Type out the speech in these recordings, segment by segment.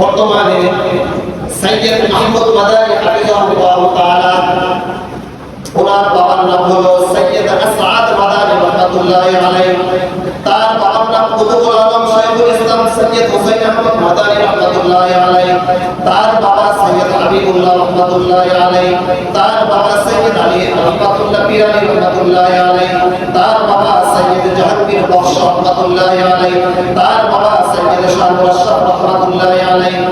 বর্তমানে সৈয়দ আহমদ মাদানী হাফিজাহুল্লাহ তাআলা, ওনার বাবার নাম হলো সৈয়দ আসাদ মাদানী রহমাতুল্লাহ আলাইহি। তার বাবার নাম কুতুবুল আলম শাইখুল ইসলাম সৈয়দ হুসাইন আহমদ মাদানী রহমাতুল্লাহ আলাইহি। তার বাবা সৈয়দ হাবিবুল্লাহ রহমাতুল্লাহ আলাইহি। তার বাবা সৈয়দ আলী রহমাতুল্লাহ পিরানি রহমাতুল্লাহ আলাইহি। তার বাবা সৈয়দ জাহাঙ্গীর বখশ রহমাতুল্লাহ আলাইহি। তার বাবা সৈয়দ আশরাফ রহমাতুল্লাহ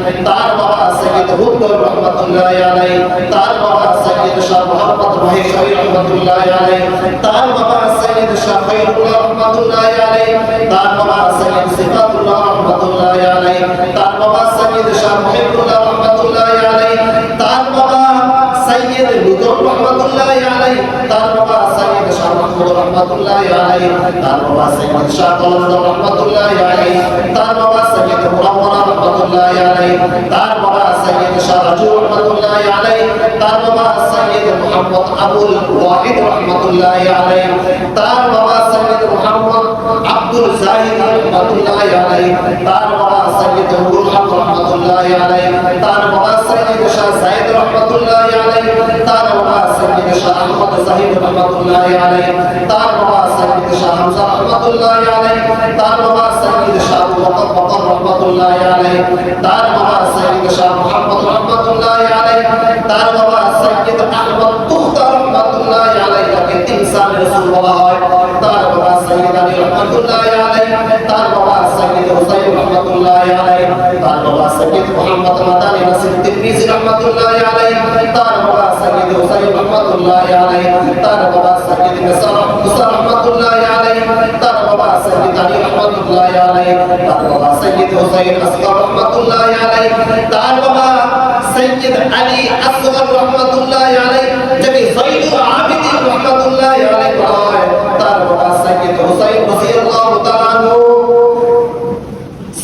তার বাবা সৈয়দ হুদ্দুর রহমাতুল্লাহ আলাইহি, তার বাবা সৈয়দ শাহ মোহাম্মদ মহেশ্বরী রহমাতুল্লাহ আলাইহি, তার বাবা সৈয়দ শাহ খৈরুল্লাহ রহমাতুল্লাহ আলাইহি, তার বাবা সৈয়দ সিফাতুল্লাহ রহমাতুল্লাহ আলাইহি, তার বাবা সৈয়দ শাহ মুহিবুল্লাহ রহমাতুল্লাহ আলাইহি, তার বাবা সৈয়দ লুতুফ রহমাতুল্লাহ আলাইহি, তার বাবা সৈয়দ শাহ মাহমুদ রহমাতুল্লাহ আলাইহি, তার বাবা সৈয়দ শাহ কলন্দর রহমাতুল্লাহ আলাইহি, তার বাবা সৈয়দ রহমাতুল্লাহ আলাইহি, তার বাবা সৈয়দ শাহ রাজু রহমাতুল্লাহ আলাইহি, তার বাবা সৈয়দ মুহাম্মদ আবুল ওয়াহিদ রহমাতুল্লাহ আলাইহি, তার বাবা সৈয়দ মুহাম্মদ আব্দুল জাহিদ রহমাতুল্লাহ আলাইহি, তার বাবা সৈয়দ নুরুল হক রহমাতুল্লাহ আলাইহি, তার বাবা সৈয়দ শাহ সাইদ রহমাতুল্লাহ আলাইহি, তার বাবা সৈয়দ শাহ আহমদ জাহিদ রহমাতুল্লাহ আলাইহি, তার বাবা সৈয়দ শাহ হামজা রহমাতুল্লাহ আলাইহি, তার বাবা সৈয়দ শাহ বকর রহমাতুল্লাহ আলাইহি, তার বাবা সৈয়দ শাহ মুহাম্মদ রহমাতুল্লাহ আলাইহি, তার বাবা সৈয়দ আহমদ তুখতা রহমাতুল্লাহ আলাইহি তাকে তিন সাল রাসূল বলা হয়। তার বাবা সৈয়দ আলী রহমাতুল্লাহ আলাইহি, তার বাবা সৈয়দ হুসাইন রহমাতুল্লাহ আলাইহি, তার বাবা সৈয়দ মুহাম্মদ মাদানী নাসির তিরমিজি রহমাতুল্লাহ আলাইহি, তার বাবা সৈয়দ হুসাইন রহমাতুল্লাহ আলাইহি, তার বাবা সৈয়দ মুসা মুসা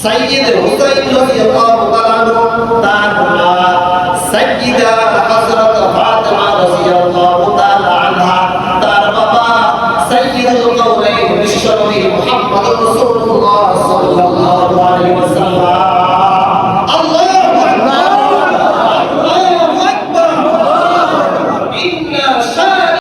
সৈয়দ তার বাবা সৈয়দ ফাতিমা রাদিয়াল্লাহু